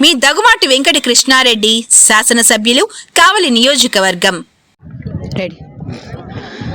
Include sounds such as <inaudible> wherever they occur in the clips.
మీ దగుమాటి వెంకట కృష్ణారెడ్డి శాసనసభ్యులు కావలి నియోజకవర్గం. Ready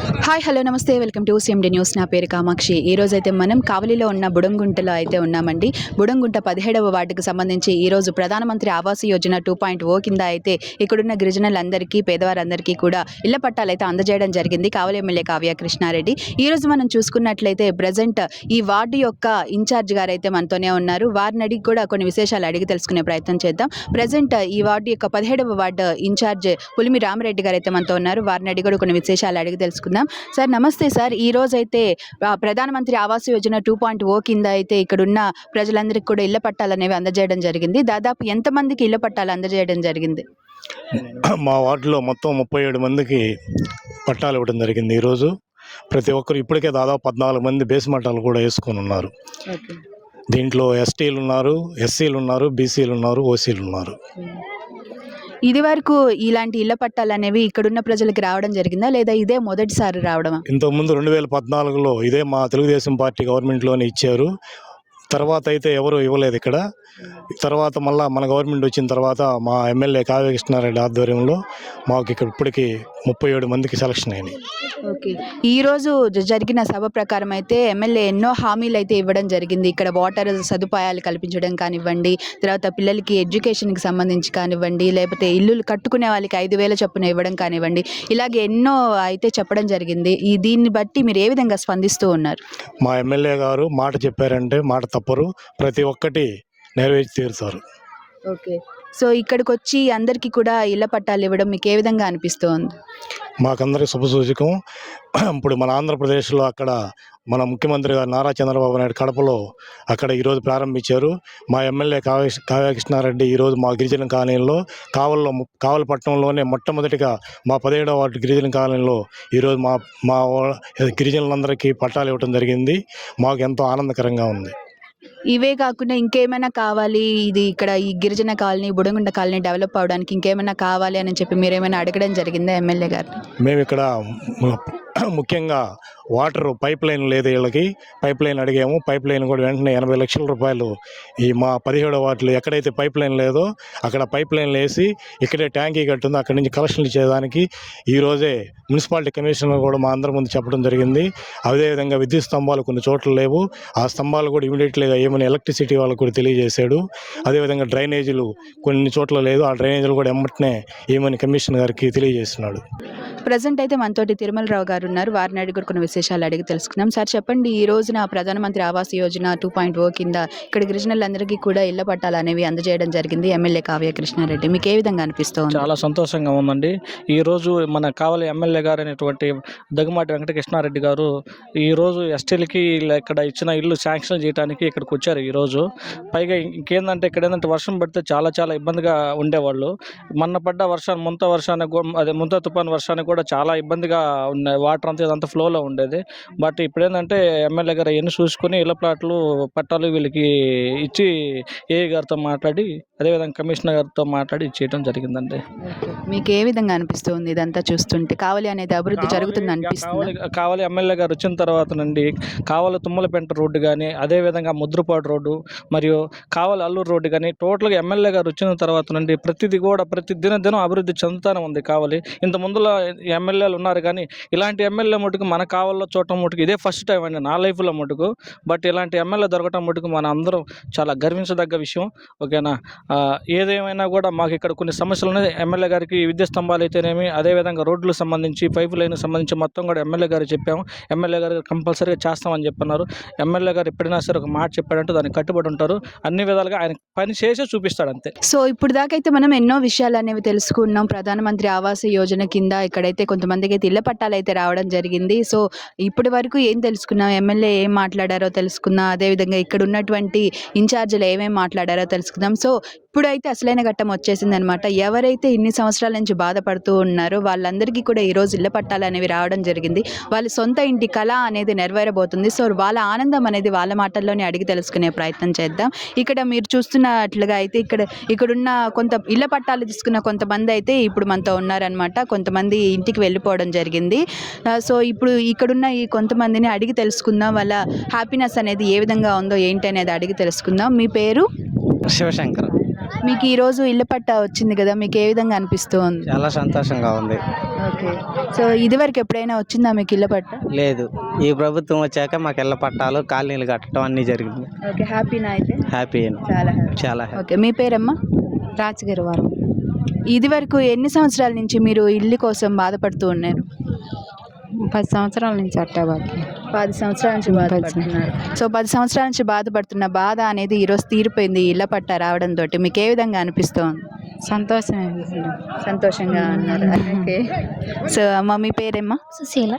hi hello నమస్తే. Welcome to CMD news. నా పేరు కామాక్షి. ఈ రోజు అయితే మనం కావలిలో ఉన్న బుడంగుంటలో అయితే ఉన్నామండి. బుడంగుంట పదిహేడవ వార్డుకు సంబంధించి ఈ రోజు Pradhanmantri Awas Yojana two point O కింద అయితే ఇక్కడున్న గిరిజనులందరికీ పేదవారందరికీ కూడా ఇళ్ళ పట్టాలు అయితే అందజేయడం జరిగింది. కావలి ఎమ్మెల్యే కావ్య కృష్ణారెడ్డి. ఈ రోజు మనం చూసుకున్నట్లయితే ప్రజెంట్ ఈ వార్డు యొక్క ఇన్ఛార్జ్ గారు అయితే మనతోనే ఉన్నారు. వారిని అడిగి కూడా కొన్ని విశేషాలు అడిగి తెలుసుకునే ప్రయత్నం చేద్దాం. ప్రజెంట్ ఈ వార్డు యొక్క పదిహేడవ వార్డు ఇన్ఛార్జ్ పులిమి రామరెడ్డి గారు అయితే మనతో ఉన్నారు. వారిని అడిగి కూడా కొన్ని విశేషాలు అడిగి తెలుసుకుందాం. సార్ నమస్తే సార్. ఈ రోజు అయితే ఆ, Pradhanmantri Awas Yojana two point O కింద అయితే ఇక్కడున్న ప్రజలందరికీ కూడా ఇళ్ళ పట్టాలు అనేవి అందజేయడం జరిగింది. దాదాపు ఎంతమందికి ఇళ్ళ పట్టాలు అందజేయడం జరిగింది? మా వార్డులో మొత్తం ముప్పై ఏడు మందికి పట్టాలు ఇవ్వడం జరిగింది ఈరోజు. ప్రతి ఒక్కరు ఇప్పటికే దాదాపు పద్నాలుగు మంది బేస్ మట్టాలు కూడా వేసుకొని ఉన్నారు. దీంట్లో ఎస్టీలు ఉన్నారు ఎస్సీలు ఉన్నారు బీసీలు ఉన్నారు ఓసీలు ఉన్నారు. ఇది వరకు ఇలాంటి ఇళ్ళ పట్టాలు అనేవి ఇక్కడున్న ప్రజలకు రావడం జరిగిందా? లేదా ఇదే మొదటిసారి రావడమా? ఇంతకుముందు రెండు వేల పద్నాలుగులో ఇదే మా తెలుగుదేశం పార్టీ గవర్నమెంట్లోనే ఇచ్చారు. తర్వాత అయితే ఎవరు ఇవ్వలేదు ఇక్కడ. తర్వాత మళ్ళా మన గవర్నమెంట్ వచ్చిన తర్వాత మా ఎమ్మెల్యే కావ్య కృష్ణారెడ్డి ఆధ్వర్యంలో మాకు ఇక్కడ ఇప్పటికీ ముప్పై ఏడు మందికి సెలక్షన్ అయినాయి. ఓకే. ఈ రోజు జ- జరిగిన సభ ప్రకారం అయితే ఎమ్మెల్యే ఎన్నో హామీలు అయితే ఇవ్వడం జరిగింది. ఇక్కడ వాటర్ సదుపాయాలు కల్పించడం కానివ్వండి తర్వాత పిల్లలకి ఎడ్యుకేషన్కి సంబంధించి కానివ్వండి లేకపోతే ఇల్లులు కట్టుకునే వాళ్ళకి ఐదు వేల చొప్పున ఇవ్వడం కానివ్వండి ఇలాగే ఎన్నో అయితే చెప్పడం జరిగింది. ఈ దీన్ని బట్టి మీరు ఏ విధంగా స్పందిస్తూ ఉన్నారు? మా ఎమ్మెల్యే గారు మాట చెప్పారంటే మాట తప్పరు. ప్రతి ఒక్కటి నెరవేర్చి తీరుతారు. ఓకే. సో ఇక్కడికి వచ్చి అందరికీ కూడా ఇళ్ళ పట్టాలు ఇవ్వడం మీకు ఏ విధంగా అనిపిస్తోంది? మాకందరికి శుభసూచకం <clears throat> ఇప్పుడు మన ఆంధ్రప్రదేశ్లో అక్కడ మన ముఖ్యమంత్రి గారు నారా చంద్రబాబు నాయుడు కడపలో అక్కడ ఈరోజు ప్రారంభించారు. మా ఎమ్మెల్యే కావ్య కృష్ణారెడ్డి ఈరోజు మా గిరిజన కాలనీలో కావల్లో కావలపట్నంలోనే పట్టణంలోనే మొట్టమొదటిగా మా పదిహేడవ వార్డు గిరిజన కాలనీలో ఈరోజు మా మా గిరిజనులందరికీ పట్టాలు ఇవ్వడం జరిగింది. మాకు ఎంతో ఆనందకరంగా ఉంది. ఇవే కాకుండా ఇంకేమైనా కావాలి? ఇది ఇక్కడ ఈ గిరిజన కాలనీ బుడంగుంట కాలనీ డెవలప్ అవడానికి ఇంకేమైనా కావాలి అని చెప్పి మీరు ఏమైనా అడగడం జరిగిందా ఎమ్మెల్యే గారు మేము ఇక్కడ ముఖ్యంగా వాటర్ పైప్ లైన్ లేదు వీళ్ళకి. పైప్ లైన్ అడిగాము. పైప్ లైన్ కూడా వెంటనే ఎనభై లక్షల రూపాయలు ఈ మా పదిహేడో వాటిలో ఎక్కడైతే పైప్ లైన్ లేదో అక్కడ పైప్ లైన్లు వేసి ఇక్కడే ట్యాంకీ కట్టుంది అక్కడి నుంచి కలెక్షన్లు ఇచ్చేదానికి ఈరోజే మున్సిపాలిటీ కమిషనర్ కూడా మా అందరి ముందు చెప్పడం జరిగింది. అదేవిధంగా విద్యుత్ స్తంభాలు కొన్ని చోట్ల లేవు. ఆ స్తంభాలు కూడా ఇమీడియట్లీగా ఏమైనా ఎలక్ట్రిసిటీ వాళ్ళకు కూడా తెలియజేశాడు. అదేవిధంగా డ్రైనేజీలు కొన్ని చోట్ల లేదు. ఆ డ్రైనేజీలు కూడా ఎమ్మటనే ఏమని కమిషనర్ గారికి తెలియజేస్తున్నాడు. ప్రజెంట్ అయితే మనతోటి తిరుమలరావు గారు ఉన్నారు. వారిని అడిగి కొన్ని విశేషాలు అడిగి తెలుసుకుందాం. సార్ చెప్పండి ఈ రోజున Pradhanmantri Awas Yojana two point O కింద ఇక్కడ గిరిజనులందరికీ కూడా ఇళ్ళ పట్టాలు అనేవి అందజేయడం జరిగింది ఎమ్మెల్యే కావ్య కృష్ణారెడ్డి. మీకు ఏ విధంగా అనిపిస్తుంది? చాలా సంతోషంగా ఉందండి. ఈరోజు మన కావలి ఎమ్మెల్యే గారు అనేటువంటి దగ్గుమాటి వెంకటకృష్ణారెడ్డి గారు ఈరోజు ఎస్టీలకి ఇక్కడ ఇచ్చిన ఇల్లు శాంక్షన్ చేయడానికి ఇక్కడికి వచ్చారు ఈరోజు పైగా ఇంకేందంటే ఇక్కడ ఏంటంటే వర్షం పడితే చాలా చాలా ఇబ్బందిగా ఉండేవాళ్ళు. మొన్న పడ్డ వర్షాన్ని ముంత వర్షానికి అదే ముంత తుఫాన్ వర్షానికి కూడా చాలా ఇబ్బందిగా ఉన్నాయి వాటర్ అంతా ఇదంతా ఫ్లోలో ఉండేది. బట్ ఇప్పుడు ఏంటంటే ఎమ్మెల్యే గారు అవన్నీ చూసుకొని ఇళ్ళ ప్లాట్లు పట్టాలు వీళ్ళకి ఇచ్చి ఏ గారితో మాట్లాడి అదేవిధంగా కమిషనర్ గారితో మాట్లాడి ఇచ్చేయడం జరిగిందండి. మీకు ఏ విధంగా అనిపిస్తుంది ఇదంతా చూస్తుంటే? కావాలి అనేది అభివృద్ధి జరుగుతుంది కావలి అనిపిస్తుంది? కావలి ఎమ్మెల్యే గారు వచ్చిన తర్వాత నుండి కావలి తుమ్మలపెంట రోడ్డు కానీ అదేవిధంగా ముద్రపాడు రోడ్డు మరియు కావలి అల్లూరు రోడ్డు కానీ టోటల్గా ఎమ్మెల్యే గారు వచ్చిన తర్వాత నుండి ప్రతిదీ కూడా ప్రతి దిన దినం అభివృద్ధి చెందుతూనే ఉంది కావలి. ఇంత ముందులో ఎమ్మెల్యేలు ఉన్నారు కానీ ఇలాంటి ఎమ్మెల్యే మటుకు మన కావల్లో చూడటం మటుకు ఇదే ఫస్ట్ టైం అండి నా లైఫ్లో మటుకు. బట్ ఇలాంటి ఎమ్మెల్యే దొరకటం మటుకు మన అందరం చాలా గర్వించదగ్గ విషయం. ఓకేనా ఏదేమైనా కూడా మాకు ఇక్కడ కొన్ని సమస్యలు ఉన్నాయి. ఎమ్మెల్యే గారికి విద్యుత్ స్తంభాలు అయితేనేమి అదేవిధంగా రోడ్లకు సంబంధించి పైపు లైన్ సంబంధించి మొత్తం కూడా ఎమ్మెల్యే గారు చెప్పాము. ఎమ్మెల్యే గారు కంపల్సరీగా చేస్తామని చెప్పన్నారు ఎమ్మెల్యే గారు ఎప్పుడైనా సరే ఒక మాట చెప్పాడంటే దానికి కట్టుబడి ఉంటారు. అన్ని విధాలుగా ఆయన పని చేసే చూపిస్తాడు అంతే. సో ఇప్పుడు దాకా అయితే మనం ఎన్నో విషయాలు అనేవి తెలుసుకున్నాం. ప్రధానమంత్రి ఆవాస్ యోజన కింద ఇక్కడైతే కొంతమందికి అయితే ఇళ్ళ పట్టాలు అయితే రావడం జరిగింది. సో ఇప్పటి వరకు ఏం తెలుసుకున్నాం ఎమ్మెల్యే ఏం మాట్లాడారో తెలుసుకున్నాం అదేవిధంగా ఇక్కడ ఉన్నటువంటి ఇన్ఛార్జీలు ఏమేమి మాట్లాడారో తెలుసుకుందాం. సో ఇప్పుడైతే అసలైన ఘట్టం వచ్చేసింది అనమాట ఎవరైతే ఇన్ని సంవత్సరాల నుంచి బాధపడుతూ ఉన్నారో వాళ్ళందరికీ కూడా ఈరోజు ఇళ్ళ ఇళ్ళ పట్టాలు అనేవి రావడం జరిగింది. వాళ్ళ సొంత ఇంటి కళ అనేది నెరవేరబోతుంది. సో వాళ్ళ ఆనందం అనేది వాళ్ళ మాటల్లోనే అడిగి తెలుసుకునే ప్రయత్నం చేద్దాం. ఇక్కడ మీరు చూస్తున్నట్లుగా అయితే ఇక్కడ ఇక్కడున్న కొంత ఇళ్ళ పట్టాలు తీసుకున్న కొంతమంది అయితే ఇప్పుడు మనతో ఉన్నారనమాట. కొంతమంది ఇంటికి వెళ్ళిపోవడం జరిగింది. సో ఇప్పుడు ఇక్కడున్న ఈ కొంతమందిని అడిగి తెలుసుకుందాం. వాళ్ళ హ్యాపీనెస్ అనేది ఏ విధంగా ఉందో ఏంటి అనేది అడిగి తెలుసుకుందాం. మీ పేరు? శివశంకర్. మీకు ఈ రోజు ఇల్లు పట్టా వచ్చింది కదా మీకు ఏ విధంగా అనిపిస్తుంది? చాలా సంతోషంగా ఉంది. ఓకే. సో ఇదివరకు ఎప్పుడైనా వచ్చిందా మీకు ఇల్లు పట్ట? లేదు. ఈ ప్రభుత్వం వచ్చాక మాకు ఇళ్ళ పట్టాలు కాలనీలు కట్టడం అన్నీ జరిగింది. ఓకే హ్యాపీనా అయితే? హ్యాపీ చాలా చాలా ఓకే మీ పేరమ్మా? రాజగిరి వారం ఇది వరకు ఎన్ని సంవత్సరాల నుంచి మీరు ఇల్లు కోసం బాధపడుతూ ఉన్నారు? పది సంవత్సరాల నుంచి అట్టే బాకి పది సంవత్సరాల నుంచి బాధపడుతున్నారు. సో పది సంవత్సరాల నుంచి బాధపడుతున్న బాధ అనేది ఈరోజు తీరిపోయింది ఇళ్ళ పట్ట రావడంతో మీకు ఏ విధంగా అనిపిస్తోంది? సంతోషమే సంతోషంగా ఉన్నారు. ఓకే. సో అమ్మ మీ పేరేమ్మా? సుశీల.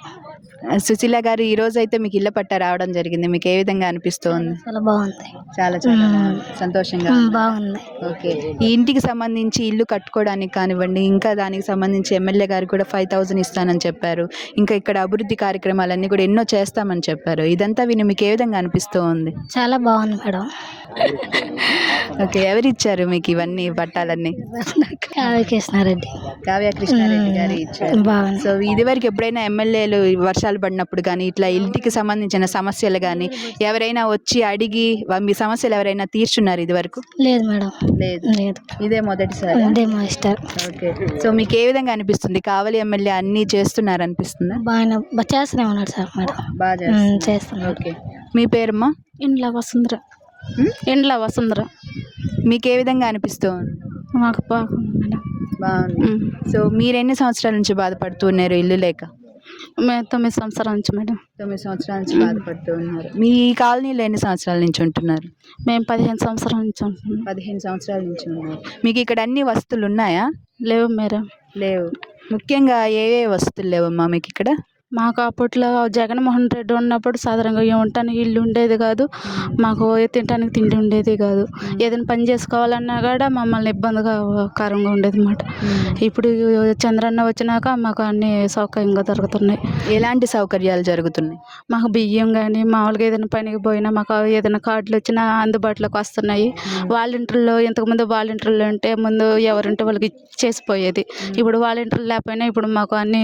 సుశీల గారు ఈ రోజు అయితే మీకు ఇళ్ళ పట్ట రావడం జరిగింది. మీకు ఏ విధంగా అనిపిస్తోంది? చాలా బాగుంది. చాలా చాలా సంతోషంగా. బాగుంది. ఓకే. ఈ ఇంటికి సంబంధించి ఇల్లు కట్టుకోవడానికి కానివ్వండి ఇంకా దానికి సంబంధించి ఎమ్మెల్యే గారు కూడా ఫైవ్ థౌజండ్ ఇస్తానని చెప్పారు. ఇంకా ఇక్కడ అభివృద్ధి కార్యక్రమాలన్నీ కూడా ఎన్నో చేస్తామని చెప్పారు. ఇదంతా విని మీకు ఏ విధంగా అనిపిస్తూ ఉంది చాలా బాగుంది మేడం. ఓకే. ఎవరు ఇచ్చారు మీకు ఇవన్నీ పట్టాలన్నీ? కావ్యకృష్ణారెడ్డి. కావ్య కృష్ణారెడ్డి గారు ఇచ్చారు. సో ఇదివరకు ఎప్పుడైనా ఎమ్మెల్యేలు వర్షాలు పడినప్పుడు కానీ ఇట్లా ఇంటికి సంబంధించిన సమస్యలు కానీ ఎవరైనా వచ్చి అడిగి వా- మీ సమస్యలు ఎవరైనా తీర్చున్నారు ఇదివరకు? లేదు మేడం. లేదు. లేదు. ఇదే మొదటిసారి? ఓకే. సో మీకు ఏ విధంగా అనిపిస్తుంది? కావలి ఎమ్మెల్యే అన్నీ చేస్తున్నారు అనిపిస్తుందా బాగానే బా- చేస్తూనే ఉన్నాడు సార్ మేడం. బాగా ఉమ్, చేస్తున్నాడు. ఓకే. మీ పేరమ్మా? ఇండ్ల వసుంధర? ఇండ్ల వసుంధర. మీకు ఏ విధంగా అనిపిస్తుంది మాకు బాగుంది మేడం. బాగుంది. సో మీరు ఎన్ని సంవత్సరాల నుంచి బాధపడుతూ ఉన్నారు ఇల్లు లేక? తొమ్మిది సంవత్సరాల నుంచి మేడం. తొమ్మిది సంవత్సరాల నుంచి బాధపడుతూ ఉన్నారు మీ కాలనీలో ఎన్ని సంవత్సరాల నుంచి ఉంటున్నారు? మేము పదిహేను సంవత్సరాల నుంచి ఉంటున్నాం. పదిహేను సంవత్సరాల నుంచి ఉన్నారు. మీకు ఇక్కడ అన్ని వస్తువులు ఉన్నాయా? లేవు మేడం. లేవు. ముఖ్యంగా ఏ ఏ వస్తువులు లేవమ్మా మీకు ఇక్కడ? మాకు అప్పట్లో జగన్మోహన్ రెడ్డి ఉన్నప్పుడు సాధారణంగా ఉండటానికి ఇల్లు ఉండేది కాదు. మాకు తినడానికి తిండి ఉండేది కాదు. ఏదైనా పని చేసుకోవాలన్నా కూడా మమ్మల్ని ఇబ్బందిగా కారంగా ఉండేది అన్నమాట. ఇప్పుడు చంద్రన్న వచ్చినాక మాకు అన్ని సౌకర్యంగా దొరుకుతున్నాయి ఎలాంటి సౌకర్యాలు జరుగుతున్నాయి? మాకు బియ్యం కానీ మామూలుగా ఏదైనా పనికి పోయినా మాకు ఏదైనా కార్డులు వచ్చినా అందుబాటులోకి వస్తున్నాయి. వాలంటీర్లు ఇంతకుముందు వాలంటీర్లు ఉంటే ముందు ఎవరుంటే వాళ్ళకి చేసిపోయేది ఇప్పుడు వాలంటీర్లు లేకపోయినా ఇప్పుడు మాకు అన్ని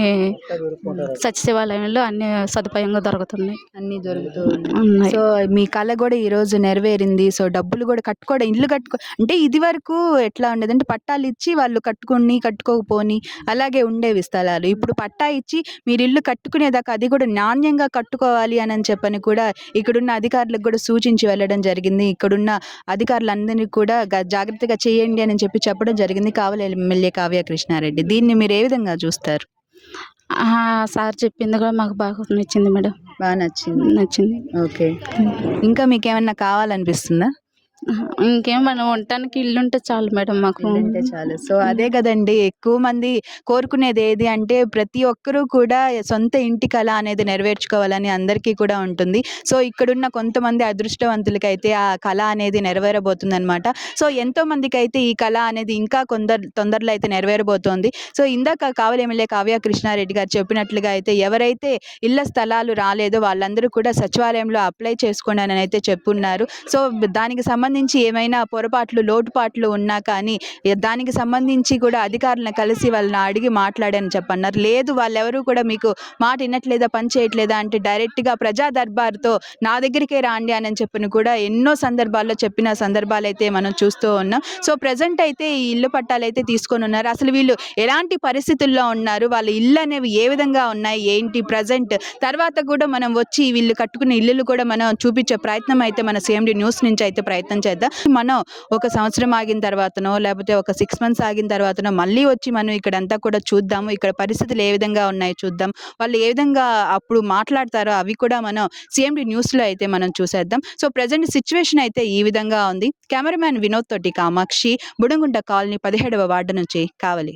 సచివాలయంలో అన్ని సదుపాయంగా దొరుకుతున్నాయి. అన్ని దొరుకుతూ ఉన్నాయి. సో మీ కళ కూడా ఈ రోజు నెరవేరింది. సో డబ్బులు కూడా కట్టుకోవడం ఇల్లు కట్టుకో అంటే ఇది వరకు ఎట్లా ఉండేది అంటే పట్టాలు ఇచ్చి వాళ్ళు కట్టుకొని కట్టుకోకపోని అలాగే ఉండేవి స్థలాలు. ఇప్పుడు పట్టా ఇచ్చి మీరు ఇల్లు కట్టుకునేదాకా అది కూడా నాణ్యంగా కట్టుకోవాలి అని చెప్పని కూడా ఇక్కడున్న అధికారులకు కూడా సూచించి వెళ్ళడం జరిగింది. ఇక్కడున్న అధికారులందరినీ కూడా జాగ్రత్తగా చేయండి అని చెప్పి చెప్పడం జరిగింది. కావాలి ఎమ్మెల్యే కావ్య కృష్ణారెడ్డి దీన్ని మీరు ఏ విధంగా చూస్తారు? సార్ చెప్పింది కూడా మాకు బాగా నచ్చింది మేడం. బాగా నచ్చింది. నచ్చింది. ఓకే. ఇంకా మీకు ఏమన్నా కావాలనిపిస్తుందా? ఇంకేం మనం ఉండటానికి ఇల్లు ఉంటే చాలు మేడం మాకు ఉంటే చాలు. సో అదే కదండి ఎక్కువ మంది కోరుకునేది ఏది అంటే ప్రతి ఒక్కరూ కూడా సొంత ఇంటి కళ అనేది నెరవేర్చుకోవాలని అందరికీ కూడా ఉంటుంది. సో ఇక్కడున్న కొంతమంది అదృష్టవంతులకైతే ఆ కళ అనేది నెరవేరబోతుంది అనమాట సో ఎంతో మందికి అయితే ఈ కళ అనేది ఇంకా కొందరు తొందరలో అయితే నెరవేరబోతోంది. సో ఇందాక కావలి ఎమ్మెల్యే కావ్య కృష్ణారెడ్డి గారు చెప్పినట్లుగా అయితే ఎవరైతే ఇళ్ళ స్థలాలు రాలేదో వాళ్ళందరూ కూడా సచివాలయంలో అప్లై చేసుకోండి అని అయితే చెప్పున్నారు. సో దానికి సంబంధించి ఏమైనా పొరపాట్లు లోటుపాట్లు ఉన్నా కానీ దానికి సంబంధించి కూడా అధికారులను కలిసి వాళ్ళని అడిగి మాట్లాడని చెప్పన్నారు. లేదు వాళ్ళెవరూ కూడా మీకు మాట వినట్లేదా పని చేయట్లేదా అంటే డైరెక్ట్గా ప్రజా దర్బార్తో నా దగ్గరికే రాండి అని చెప్పిన కూడా ఎన్నో సందర్భాల్లో చెప్పిన సందర్భాలు అయితే మనం చూస్తూ ఉన్నాం. సో ప్రజెంట్ అయితే ఈ ఇల్లు పట్టాలు అయితే తీసుకొని ఉన్నారు. అసలు వీళ్ళు ఎలాంటి పరిస్థితుల్లో ఉన్నారు? వాళ్ళ ఇల్లు అనేవి ఏ విధంగా ఉన్నాయి? ఏంటి ప్రజెంట్ తర్వాత కూడా మనం వచ్చి వీళ్ళు కట్టుకున్న ఇల్లులు కూడా మనం చూపించే ప్రయత్నం అయితే మన సిఎండి న్యూస్ నుంచి అయితే ప్రయత్నం చేద్దాం. మనం ఒక సంవత్సరం ఆగిన తర్వాతనో లేకపోతే ఒక సిక్స్ మంత్స్ ఆగిన తర్వాతనో మళ్ళీ వచ్చి మనం ఇక్కడంతా కూడా చూద్దాము. ఇక్కడ పరిస్థితులు ఏ విధంగా ఉన్నాయో చూద్దాం. వాళ్ళు ఏ విధంగా అప్పుడు మాట్లాడతారో అవి కూడా మనం సిఎండి న్యూస్లో అయితే మనం చూసేద్దాం. సో ప్రజెంట్ సిచ్యువేషన్ అయితే ఈ విధంగా ఉంది. కెమెరామ్యాన్ వినోద్ తోటి కామాక్షి బుడంగుంట కాలనీ పదిహేడవ వార్డు నుంచి Kavali.